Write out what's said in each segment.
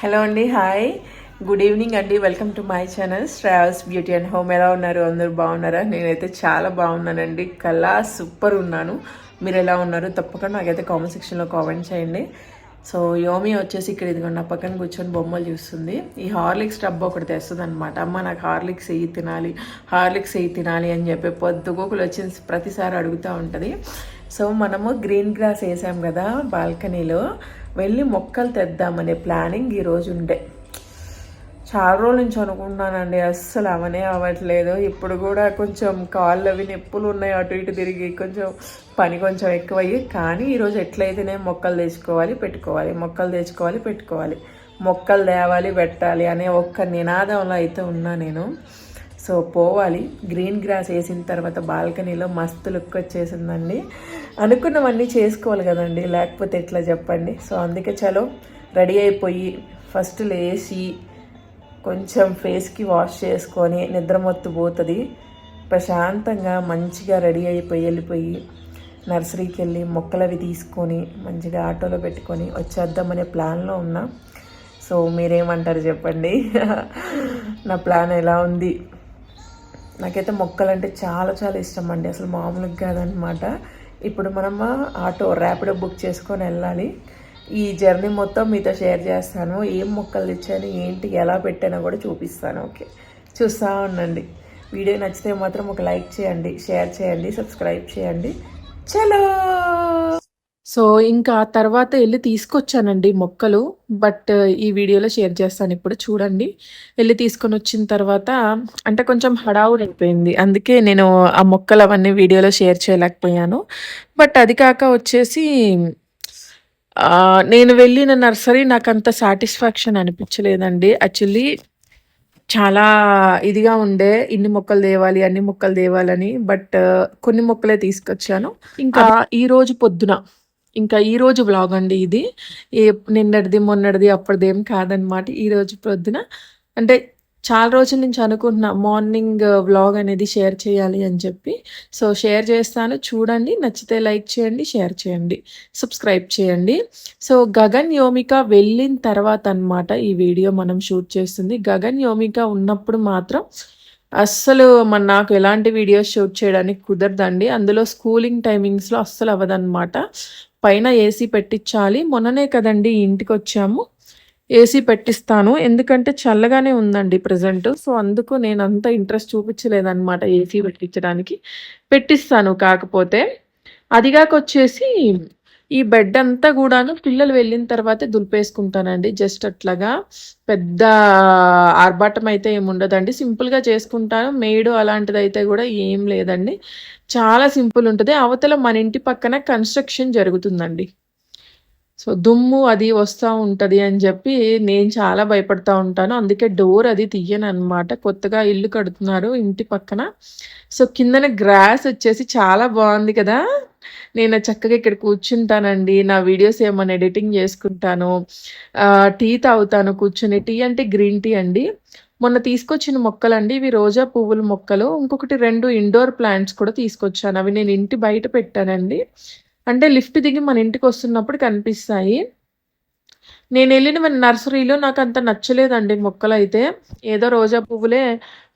Hello అండి hi good evening అండి welcome to my channel Shravas beauty and home ఎలా ఉన్నారు? అందరూ బాగున్నారా? నేనైతే చాలా బాగున్నానండి. కళా సూపర్ ఉన్నాను. మీరు ఎలా ఉన్నారు? తప్పకుండా నాకైతే కామెంట్ సెక్షన్లో కామెంట్ చేయండి. సో యోమి వచ్చేసి ఇక్కడ ఇదిగో నా పక్కన కూర్చొని బొమ్మలు చూస్తుంది. ఈ హార్లిక్స్ డబ్బు ఒకటి తెస్తుంది అనమాట అమ్మ నాకు హార్లిక్స్ వెయ్యి తినాలి హార్లిక్స్ వెయ్యి తినాలి అని చెప్పి పొద్దుగోకులు వచ్చి ప్రతిసారి అడుగుతూ ఉంటుంది. సో మనము గ్రీన్ గ్రాస్ వేసాం కదా బాల్కనీలో వెళ్ళి మొక్కలు తెద్దామనే ప్లానింగ్ ఈరోజు ఉండే. చాలా రోజుల నుంచి అనుకుంటున్నానండి అస్సలు అవనే అవ్వట్లేదు. ఇప్పుడు కూడా కొంచెం కాళ్ళు అవి నొప్పులు ఉన్నాయి అటు ఇటు తిరిగి కొంచెం పని కొంచెం ఎక్కువయ్యి. కానీ ఈరోజు ఎట్లయితేనే మొక్కలు తెచ్చుకోవాలి పెట్టుకోవాలి. మొక్కలు తెచ్చుకోవాలి పెట్టుకోవాలి. మొక్కలు తేవాలి పెట్టాలి అనే ఒక్క నినాదంలో అయితే ఉన్నా నేను. సో పోవాలి. గ్రీన్ గ్రాస్ వేసిన తర్వాత బాల్కనీలో మస్తు లుక్ వచ్చేసిందండి. అనుకున్నవన్నీ చేసుకోవాలి కదండి లేకపోతే ఎట్లా చెప్పండి. సో అందుకే చలో రెడీ అయిపోయి ఫస్ట్ లేచి కొంచెం ఫేస్కి వాష్ చేసుకొని నిద్రమొత్తు పోతుంది. ప్రశాంతంగా మంచిగా రెడీ అయిపోయి వెళ్ళిపోయి నర్సరీకి వెళ్ళి మొక్కలవి తీసుకొని మంచిగా ఆటోలో పెట్టుకొని వచ్చేద్దామనే ప్లాన్లో ఉన్నా. సో మీరేమంటారు చెప్పండి? నా ప్లాన్ ఎలా ఉంది? నాకైతే మొక్కలు అంటే చాలా చాలా ఇష్టం అండి అసలు మామూలుగా కాదనమాట ఇప్పుడు మనం ఆటో ర్యాపిడో బుక్ చేసుకొని వెళ్ళాలి. ఈ జర్నీ మొత్తం మీతో షేర్ చేస్తాను. ఏం మొక్కలు తెచ్చాను ఏంటి ఎలా పెట్టానో కూడా చూపిస్తాను. ఓకే. చూస్తూ ఉండండి. వీడియో నచ్చితే మాత్రం ఒక లైక్ చేయండి షేర్ చేయండి సబ్స్క్రైబ్ చేయండి. చలో! సో ఇంకా తర్వాత వెళ్ళి తీసుకొచ్చానండి మొక్కలు. బట్ ఈ వీడియోలో షేర్ చేస్తాను ఇప్పుడు చూడండి. వెళ్ళి తీసుకొని వచ్చిన తర్వాత అంటే కొంచెం హడావుడి అయిపోయింది. అందుకే నేను ఆ మొక్కలు అవన్నీ వీడియోలో షేర్ చేయలేకపోయాను. బట్ అది కాక వచ్చేసి నేను వెళ్ళిన నర్సరీ నాకు అంత సాటిస్ఫాక్షన్ అనిపించలేదండి. యాక్చువల్లీ చాలా ఇదిగా ఉండే ఇన్ని మొక్కలు తేవాలి అన్ని మొక్కలు తేవాలని. బట్ కొన్ని మొక్కలే తీసుకొచ్చాను. ఇంకా ఈ రోజు పొద్దున ఇంకా ఈరోజు వ్లాగ్ అండి ఇది. ఏ నిన్నటిది మొన్నటిది అప్పటిదేం కాదనమాట. ఈరోజు ప్రొద్దున పొద్దున అంటే చాలా రోజుల నుంచి అనుకుంటున్నా మార్నింగ్ వ్లాగ్ అనేది షేర్ చేయాలి అని చెప్పి. సో షేర్ చేస్తాను. చూడండి. నచ్చితే లైక్ చేయండి షేర్ చేయండి. సబ్స్క్రైబ్ చేయండి. సో గగన్ యోమిక వెళ్ళిన తర్వాత అన్నమాట ఈ వీడియో మనం షూట్ చేస్తుంది. గగన్ యోమిక ఉన్నప్పుడు మాత్రం అస్సలు మన నాకు ఎలాంటి వీడియోస్ షూట్ చేయడానికి కుదరదండి. అందులో స్కూలింగ్ టైమింగ్స్లో అస్సలు అవ్వదన్నమాట. పైన ఏసీ పెట్టించాలి. మొన్ననే కదండి ఇంటికి వచ్చాము ఏసీ పెట్టిస్తాను. ఎందుకంటే చల్లగానే ఉందండి ప్రజెంట్. సో అందుకు నేను అంత ఇంట్రెస్ట్ చూపించలేదన్నమాట ఏసీ పెట్టించడానికి. పెట్టిస్తాను కాకపోతే. అదిగాక వచ్చేసి ఈ బెడ్ అంతా కూడాను పిల్లలు వెళ్ళిన తర్వాతే దులిపేసుకుంటానండి. జస్ట్ అట్లాగా పెద్ద ఆర్భాటం అయితే ఏమి ఉండదండి సింపుల్గా చేసుకుంటాను. మేడు అలాంటిది అయితే కూడా ఏం లేదండి. చాలా సింపుల్ ఉంటుంది. అవతల మన ఇంటి పక్కన కన్స్ట్రక్షన్ జరుగుతుందండి. సో దుమ్ము అది వస్తూ ఉంటుంది అని చెప్పి నేను చాలా భయపడతా ఉంటాను. అందుకే డోర్ అది తీయను అనమాట కొత్తగా ఇల్లు కడుతున్నారు ఇంటి పక్కన. సో కిందన గ్రాస్ వచ్చేసి చాలా బాగుంది కదా. నేను చక్కగా ఇక్కడ కూర్చుంటానండి నా వీడియోస్ ఏమైనా ఎడిటింగ్ చేసుకుంటాను టీ తాగుతాను కూర్చొని టీ అంటే గ్రీన్ టీ అండి. మొన్న తీసుకొచ్చిన మొక్కలండి ఇవి రోజా పువ్వుల మొక్కలు. ఇంకొకటి రెండు ఇండోర్ ప్లాంట్స్ కూడా తీసుకొచ్చాను అవి నేను ఇంటి బయట పెట్టానండి. అంటే లిఫ్ట్ దిగి మన ఇంటికి వస్తున్నప్పుడు కనిపిస్తాయి. నేను వెళ్ళిన మన నర్సరీలో నాకు అంత నచ్చలేదండి మొక్కలు అయితే ఏదో రోజా పువ్వులే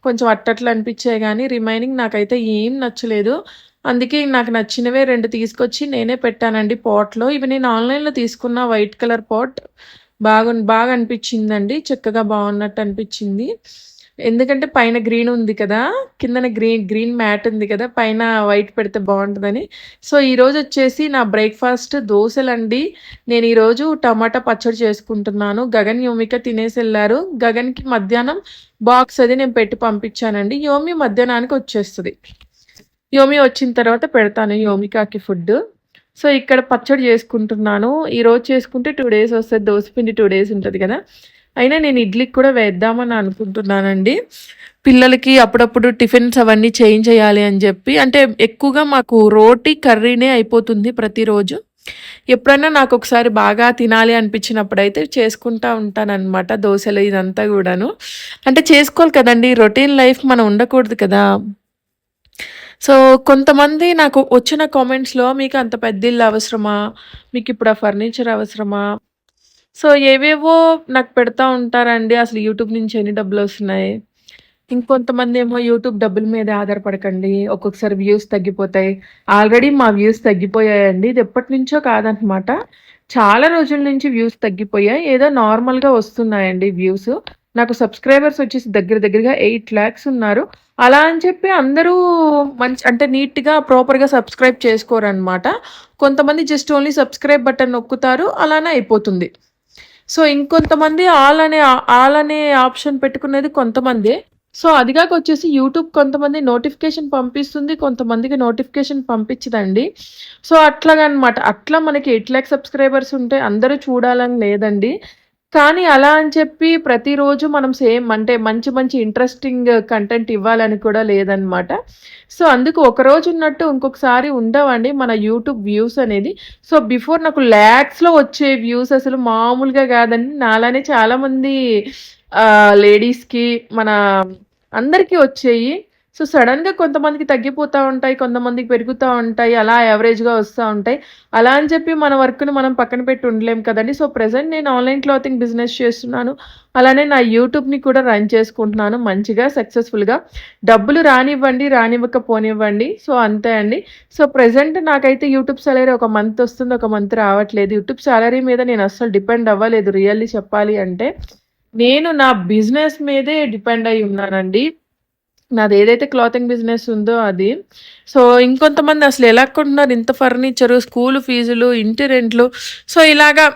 కొంచెం అట్టట్లు అనిపించాయి కానీ రిమైనింగ్ నాకైతే ఏం నచ్చలేదు. అందుకే నాకు నచ్చినవే రెండు తీసుకొచ్చి నేనే పెట్టానండి పాట్లో. ఇవి నేను ఆన్లైన్లో తీసుకున్న వైట్ కలర్ పాట్. బాగు బాగా అనిపించిందండి. చక్కగా బాగున్నట్టు అనిపించింది. ఎందుకంటే పైన గ్రీన్ ఉంది కదా కిందన గ్రీన్ గ్రీన్ మ్యాట్ ఉంది కదా పైన వైట్ పెడితే బాగుంటుందని. సో ఈరోజు వచ్చేసి నా బ్రేక్ఫాస్ట్ దోశలండి. నేను ఈరోజు టమాటా పచ్చడి చేసుకుంటున్నాను. గగన్ యోమిక తినేసి వెళ్ళారు. గగన్కి మధ్యాహ్నం బాక్స్ అది నేను పెట్టి పంపించానండి. యోమి మధ్యాహ్నానికి వచ్చేస్తుంది. యోమి వచ్చిన తర్వాత పెడతాను యోమికాకి ఫుడ్. సో ఇక్కడ పచ్చడి చేసుకుంటున్నాను. ఈరోజు చేసుకుంటే టూ డేస్ వస్తుంది. దోశపిండి టూ డేస్ ఉంటుంది కదా. అయినా నేను ఇడ్లీకి కూడా వేద్దామని అనుకుంటున్నానండి. పిల్లలకి అప్పుడప్పుడు టిఫిన్స్ అవన్నీ చేంజ్ చేయాలి అని చెప్పి అంటే ఎక్కువగా మాకు రోటీ కర్రీనే అయిపోతుంది ప్రతిరోజు. ఎప్పుడైనా నాకు ఒకసారి బాగా తినాలి అనిపించినప్పుడు అయితే చేసుకుంటా ఉంటానన్నమాట దోశలు ఇదంతా కూడాను. అంటే చేసుకోవాలి కదండి. రొటీన్ లైఫ్ మనం ఉండకూడదు కదా. సో కొంతమంది నాకు వచ్చిన కామెంట్స్‌లో మీకు అంత పెద్ద ఇల్లు అవసరమా? మీకు ఇప్పుడు ఆ ఫర్నిచర్ అవసరమా? సో ఏవేవో నాకు పెడతా ఉంటారండి. అసలు యూట్యూబ్ నుంచి ఎన్ని డబ్బులు వస్తున్నాయి? ఇంకొంతమంది ఏమో యూట్యూబ్ డబ్బుల మీద ఆధారపడకండి. ఒక్కొక్కసారి వ్యూస్ తగ్గిపోతాయి. ఆల్రెడీ మా వ్యూస్ తగ్గిపోయాయండి. ఇది ఎప్పటి నుంచో కాదనమాట. చాలా రోజుల నుంచి వ్యూస్ తగ్గిపోయాయి. ఏదో నార్మల్గా వస్తున్నాయండి వ్యూస్ నాకు సబ్స్క్రైబర్స్ వచ్చేసి దగ్గర దగ్గరగా ఎయిట్ ల్యాక్స్ ఉన్నారు. అలా అని చెప్పి అందరూ మంచి అంటే నీట్గా ప్రాపర్గా సబ్స్క్రైబ్ చేసుకోరనమాట కొంతమంది జస్ట్ ఓన్లీ సబ్స్క్రైబ్ బటన్ నొక్కుతారు అలానే అయిపోతుంది. సో ఇంకొంతమంది ఆల్ అనే ఆల్ అనే ఆప్షన్ పెట్టుకునేది కొంతమంది. సో అదిగాక వచ్చేసి యూట్యూబ్ కొంతమంది నోటిఫికేషన్ పంపిస్తుంది కొంతమందికి నోటిఫికేషన్ పంపించదండి. సో అట్లాగనమాట అట్లా మనకి ఎయిట్ ల్యాక్ సబ్స్క్రైబర్స్ ఉంటే అందరూ చూడాలని లేదండి. కానీ అలా అని చెప్పి ప్రతిరోజు మనం సేమ్ అంటే మంచి మంచి ఇంట్రెస్టింగ్ కంటెంట్ ఇవ్వాలని కూడా లేదనమాట సో అందుకు ఒక రోజు ఉన్నట్టు ఇంకొకసారి ఉండవండి మన యూట్యూబ్ వ్యూస్ అనేది. సో బిఫోర్ నాకు ల్యాక్స్లో వచ్చే వ్యూస్ అసలు మామూలుగా కాదండి. నాలానే చాలామంది లేడీస్కి మన అందరికీ వచ్చేయి. సో సడన్గా కొంతమందికి తగ్గిపోతూ ఉంటాయి కొంతమందికి పెరుగుతూ ఉంటాయి అలా యావరేజ్గా వస్తూ ఉంటాయి. అలా అని చెప్పి మన వర్క్ని మనం పక్కన పెట్టి ఉండలేం కదండి. సో ప్రజెంట్ నేను ఆన్లైన్ క్లాతింగ్ బిజినెస్ చేస్తున్నాను. అలానే నా యూట్యూబ్ని కూడా రన్ చేసుకుంటున్నాను మంచిగా సక్సెస్ఫుల్గా. డబ్బులు రానివ్వండి రానివ్వకపోనివ్వండి. సో అంతే అండి. సో ప్రజెంట్ నాకైతే యూట్యూబ్ సాలరీ ఒక మంత్ వస్తుంది ఒక మంత్ రావట్లేదు. యూట్యూబ్ సాలరీ మీద నేను అస్సలు డిపెండ్ అవ్వలేదు రియల్లీ చెప్పాలి అంటే. నేను నా బిజినెస్ మీదే డిపెండ్ అయి ఉన్నానండి. నాది ఏదైతే క్లాతింగ్ బిజినెస్ ఉందో అది. సో ఇంకొంతమంది అసలు ఎలా కొంటున్నారు ఇంత ఫర్నిచరు స్కూల్ ఫీజులు ఇంటి రెంట్లు. సో ఇలాగా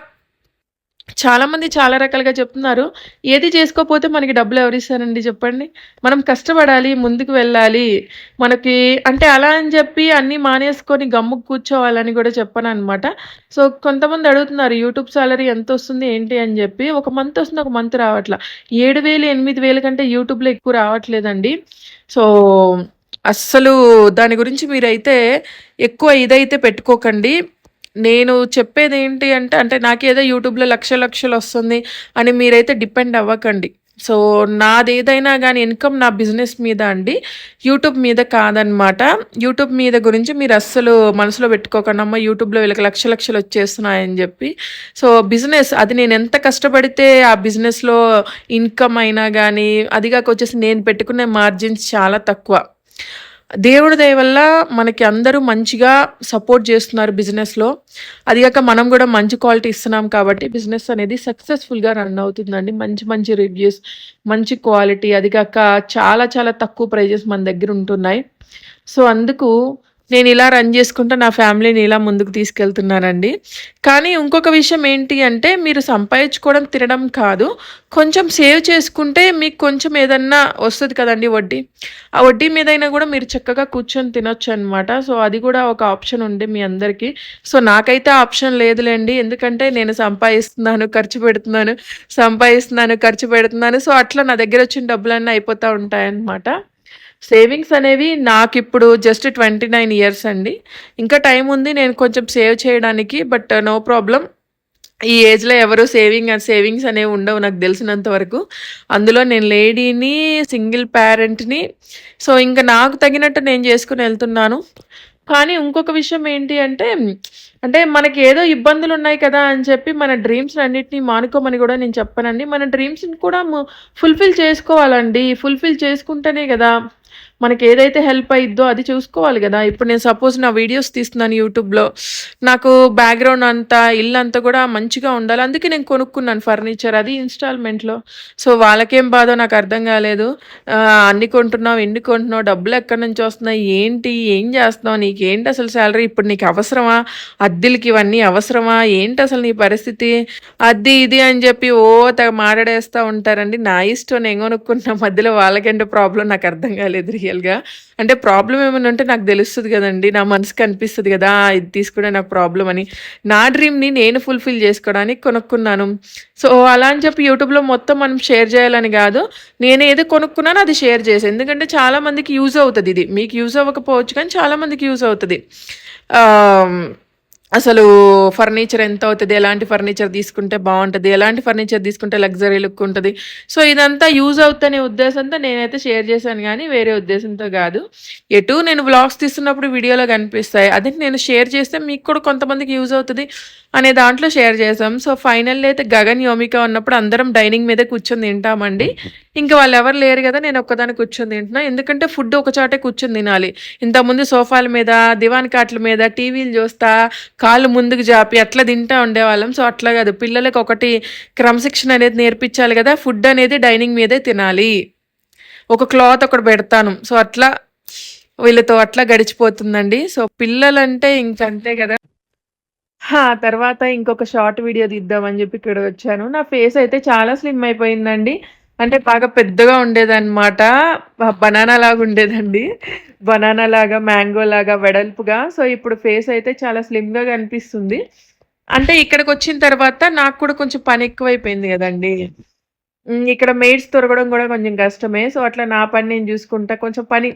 చాలామంది చాలా రకాలుగా చెప్తున్నారు. ఏది చేసుకోకపోతే మనకి డబ్బులు ఎవరు ఇస్తారండి చెప్పండి? మనం కష్టపడాలి ముందుకు వెళ్ళాలి. మనకి అంటే అలా అని చెప్పి అన్నీ మానేసుకొని గమ్ముకు కూర్చోవాలని కూడా చెప్పాను అనమాట సో కొంతమంది అడుగుతున్నారు యూట్యూబ్ సాలరీ ఎంత వస్తుంది ఏంటి? అని చెప్పి. ఒక మంత్ వస్తుంది ఒక మంత్ రావట్లా. ఏడు వేలు ఎనిమిది వేల కంటే యూట్యూబ్లో ఎక్కువ రావట్లేదండి. సో అస్సలు దాని గురించి మీరైతే ఎక్కువ ఇదైతే పెట్టుకోకండి. నేను చెప్పేది ఏంటి అంటే అంటే నాకేదో యూట్యూబ్లో లక్ష లక్షలు వస్తుంది అని మీరైతే డిపెండ్ అవ్వకండి. సో నాది ఏదైనా కానీ ఇన్కమ్ నా బిజినెస్ మీద అండి యూట్యూబ్ మీద కాదనమాట. యూట్యూబ్ మీద గురించి మీరు అస్సలు మనసులో పెట్టుకోకండమ్మా యూట్యూబ్లో వీళ్ళకి లక్ష లక్షలు వచ్చేస్తున్నాయని చెప్పి. సో బిజినెస్ అది నేను ఎంత కష్టపడితే ఆ బిజినెస్లో ఇన్కమ్ అయినా కానీ అదిగాక వచ్చేసి నేను పెట్టుకునే మార్జిన్స్ చాలా తక్కువ. దేవుడి దయ వల్ల మనకి అందరూ మంచిగా సపోర్ట్ చేస్తున్నారు బిజినెస్లో అది కాక మనం కూడా మంచి క్వాలిటీ ఇస్తున్నాం కాబట్టి బిజినెస్ అనేది సక్సెస్ఫుల్గా రన్ అవుతుందండి. మంచి మంచి రివ్యూస్ మంచి క్వాలిటీ అది కాక చాలా చాలా తక్కువ ప్రైజెస్ మన దగ్గర ఉంటున్నాయి. సో అందుకు నేను ఇలా రన్ చేసుకుంటూ నా ఫ్యామిలీని ఇలా ముందుకు తీసుకెళ్తున్నానండి. కానీ ఇంకొక విషయం ఏంటి అంటే మీరు సంపాదించుకోవడం తినడం కాదు. కొంచెం సేవ్ చేసుకుంటే మీకు కొంచెం ఏదన్నా వస్తుంది కదండి వడ్డీ. ఆ వడ్డీ మీదైనా కూడా మీరు చక్కగా కూర్చొని తినొచ్చు అనమాట సో అది కూడా ఒక ఆప్షన్ ఉండే మీ అందరికీ. సో నాకైతే ఆప్షన్ లేదులేండి. ఎందుకంటే నేను సంపాదిస్తున్నాను ఖర్చు పెడుతున్నాను సంపాదిస్తున్నాను ఖర్చు పెడుతున్నాను. సో అట్లా నా దగ్గర వచ్చిన డబ్బులన్నీ అయిపోతూ ఉంటాయన్నమాట. సేవింగ్స్ అనేవి నాకు ఇప్పుడు జస్ట్ ట్వంటీ నైన్ ఇయర్స్ అండి. ఇంకా టైం ఉంది నేను కొంచెం సేవ్ చేయడానికి బట్ నో ప్రాబ్లం ఈ ఏజ్లో ఎవరు సేవింగ్ సేవింగ్స్ అనేవి ఉండవు నాకు తెలిసినంత వరకు. అందులో నేను లేడీని సింగిల్ పేరెంట్ని సో ఇంకా నాకు తగినట్టు నేను చేసుకుని వెళ్తున్నాను. కానీ ఇంకొక విషయం ఏంటి అంటే అంటే మనకి ఏదో ఇబ్బందులు ఉన్నాయి కదా అని చెప్పి మన డ్రీమ్స్ అన్నిటిని మానుకోమని కూడా నేను చెప్పనండి. మన డ్రీమ్స్ని కూడా ఫుల్ఫిల్ చేసుకోవాలండి. ఫుల్ఫిల్ చేసుకుంటేనే కదా మనకి ఏదైతే హెల్ప్ అయిద్దో అది చూసుకోవాలి కదా. ఇప్పుడు నేను సపోజ్ నా వీడియోస్ తీస్తున్నాను యూట్యూబ్లో నాకు బ్యాక్గ్రౌండ్ అంతా ఇల్లు అంతా కూడా మంచిగా ఉండాలి. అందుకే నేను కొనుక్కున్నాను ఫర్నిచర్ అది ఇన్స్టాల్మెంట్లో సో వాళ్ళకేం బాధో నాకు అర్థం కాలేదు. అన్ని కొంటున్నావు ఎన్ని కొంటున్నావు డబ్బులు ఎక్కడి నుంచి వస్తున్నాయి ఏంటి ఏం చేస్తున్నావు నీకేంటి అసలు శాలరీ ఇప్పుడు నీకు అవసరమా? అద్దెలకి ఇవన్నీ అవసరమా? ఏంటి అసలు నీ పరిస్థితి? అది ఇది అని చెప్పి ఓ తెగ మాట్లాడేస్తూ ఉంటారండి. నా ఇష్టం నేను కొనుక్కున్న మధ్యలో వాళ్ళకంటే ప్రాబ్లం నాకు అర్థం కాలేదు రియల్గా అంటే ప్రాబ్లం ఏమైనా ఉంటే నాకు తెలుస్తుంది కదండి. నా మనసుకి అనిపిస్తుంది కదా ఇది తీసుకుంటే నాకు ప్రాబ్లం అని. నా డ్రీమ్ని నేను ఫుల్ఫిల్ చేసుకోవడానికి కొనుక్కున్నాను. సో అలా అని చెప్పి యూట్యూబ్లో మొత్తం మనం షేర్ చేయాలని కాదు. నేను ఏది కొనుక్కున్నానో అది షేర్ చేసాను ఎందుకంటే చాలామందికి యూజ్ అవుతుంది ఇది. మీకు యూజ్ అవ్వకపోవచ్చు కానీ చాలామందికి యూజ్ అవుతుంది. అసలు ఫర్నిచర్ ఎంత అవుతుంది? ఎలాంటి ఫర్నిచర్ తీసుకుంటే బాగుంటుంది? ఎలాంటి ఫర్నిచర్ తీసుకుంటే లగ్జరీ లుక్ ఉంటుంది? సో ఇదంతా యూజ్ అవుతుందనే ఉద్దేశంతో నేనైతే షేర్ చేశాను కానీ వేరే ఉద్దేశంతో కాదు. ఎటు నేను వ్లాగ్స్ తీస్తున్నప్పుడు వీడియోలో కనిపిస్తాయి. అదే నేను షేర్ చేస్తే మీకు కూడా కొంతమందికి యూజ్ అవుతుంది అనే దాంట్లో షేర్ చేసాం సో ఫైనల్ అయితే గగన్ యోమిక ఉన్నప్పుడు అందరం డైనింగ్ మీద కూర్చొని తింటామండి. ఇంకా వాళ్ళు ఎవరు లేరు కదా నేను ఒక్కదాన్ని కూర్చొని తింటున్నా. ఎందుకంటే ఫుడ్ ఒకచాటే కూర్చొని తినాలి. ఇంతకుముందు సోఫాల మీద దివాన్ కాట్ల మీద టీవీలు చూస్తా కాళ్ళు ముందుకు జాపి అట్లా తింటా ఉండేవాళ్ళం సో అట్లా కాదు పిల్లలకి ఒకటి క్రమశిక్షణ అనేది నేర్పించాలి కదా ఫుడ్ అనేది డైనింగ్ మీదే తినాలి ఒక క్లాత్ ఒకటి పెడతాను సో అట్లా వీళ్ళతో అట్లా గడిచిపోతుందండి సో పిల్లలంటే ఇంకంతే కదా హా! తర్వాత ఇంకొక షార్ట్ వీడియో తీద్దామని చెప్పి ఇక్కడ వచ్చాను. నా ఫేస్ అయితే చాలా స్లిమ్ అయిపోయిందండి. అంటే బాగా పెద్దగా ఉండేదన్నమాట. బనానా లాగా ఉండేదండి. బనానా లాగా, మ్యాంగో లాగా వెడల్పుగా. సో, ఇప్పుడు ఫేస్ అయితే చాలా స్లిమ్‌గా కనిపిస్తుంది. అంటే ఇక్కడికొచ్చిన తర్వాత నాకు కూడా కొంచెం పని ఎక్కువైపోయింది కదండి ఇక్కడ మెయిడ్స్ దొరకడం కూడా కొంచెం కష్టమే. సో, అట్లా నా పని నేను చూసుకుంటా కొంచెం పని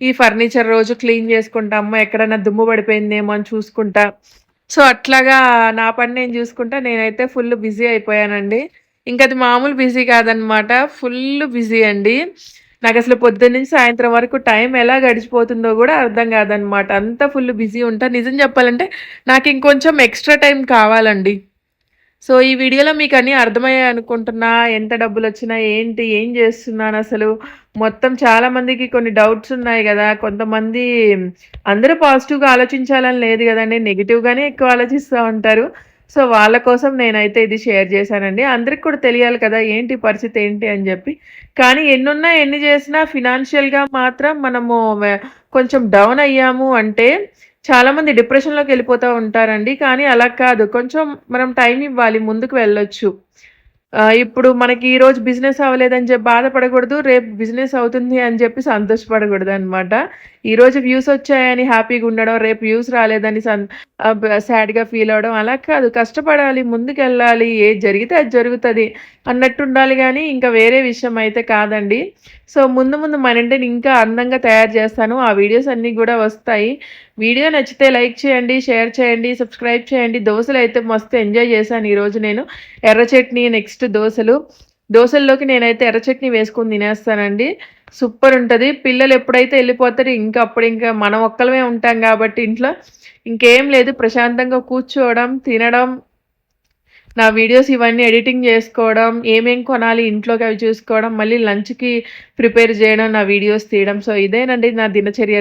ఈ ఫర్నిచర్ రోజు క్లీన్ చేసుకుంటా. అమ్మ ఎక్కడన్నా దుమ్ము పడిపోయిందేమో అని చూసుకుంటా. సో, అట్లాగా నా పని నేను చూసుకుంటా నేనైతే ఫుల్ బిజీ అయిపోయానండి. ఇంకది మామూలు బిజీ కాదనమాట. ఫుల్ బిజీ అండి. నాకు అసలు పొద్దున్న నుంచి సాయంత్రం వరకు టైం ఎలా గడిచిపోతుందో కూడా అర్థం కాదనమాట. అంత ఫుల్ బిజీ ఉంటా. నిజం చెప్పాలంటే నాకు ఇంకొంచెం ఎక్స్‌ట్రా టైం కావాలండి. సో, ఈ వీడియోలో మీకన్నీ అర్థమయ్యాయి అనుకుంటున్నా. ఎంత డబ్బులు వచ్చినా ఏంటి, ఏం చేస్తున్నాను అసలు మొత్తం చాలామందికి కొన్ని డౌట్స్ ఉన్నాయి కదా కొంతమంది అందరూ పాజిటివ్‌గా ఆలోచించాలని లేదు కదండి నెగిటివ్గానే ఎక్కువ ఆలోచిస్తూ ఉంటారు. సో, వాళ్ళ కోసం నేనైతే ఇది షేర్ చేశానండి. అందరికి కూడా తెలియాలి కదా! ఏంటి పరిస్థితి ఏంటి అని చెప్పి కానీ ఎన్నున్నా, ఎన్ని చేసినా ఫినాన్షియల్‌గా మాత్రం మనము కొంచెం డౌన్ అయ్యాము అంటే చాలామంది డిప్రెషన్‌లోకి వెళ్ళిపోతూ ఉంటారండి. కానీ అలా కాదు. కొంచెం మనం టైం ఇవ్వాలి. ముందుకు వెళ్ళొచ్చు. ఇప్పుడు మనకి ఈరోజు బిజినెస్ అవ్వలేదని చెప్పి బాధపడకూడదు. రేపు బిజినెస్ అవుతుంది అని చెప్పి సంతోషపడకూడదు అనమాట ఈరోజు వ్యూస్ వచ్చాయని హ్యాపీగా ఉండడం, రేపు వ్యూస్ రాలేదని సన్ సాడ్‌గా ఫీల్ అవ్వడం అలా కాదు. కష్టపడాలి, ముందుకెళ్ళాలి. ఏది జరిగితే అది జరుగుతుంది అన్నట్టు ఉండాలి కానీ ఇంకా వేరే విషయం అయితే కాదండి. సో, ముందు ముందు మన ఇంటిని ఇంకా అందంగా తయారు చేస్తాను. ఆ వీడియోస్ అన్నీ కూడా వస్తాయి. వీడియో నచ్చితే లైక్ చేయండి, షేర్ చేయండి, సబ్స్క్రైబ్ చేయండి. దోశలు అయితే మస్తు ఎంజాయ్ చేశాను ఈరోజు నేను. ఎర్ర చట్నీ, నెక్స్ట్ దోశలు దోశల్లోకి నేనైతే ఎర్ర చట్నీ వేసుకొని తినేస్తానండి. సూపర్ ఉంటుంది పిల్లలు ఎప్పుడైతే వెళ్ళిపోతారు ఇంకా అప్పుడు ఇంకా మనం ఒక్కలమే ఉంటాం కాబట్టి ఇంట్లో ఇంకేం లేదు. ప్రశాంతంగా కూర్చోవడం, తినడం, నా వీడియోస్ ఇవన్నీ ఎడిటింగ్ చేసుకోవడం, ఏమేం కొనాలి ఇంట్లోకి అవి చూసుకోవడం, మళ్ళీ లంచ్‌కి ప్రిపేర్ చేయడం, నా వీడియోస్ తీయడం. సో, ఇదేనండి నా దినచర్య.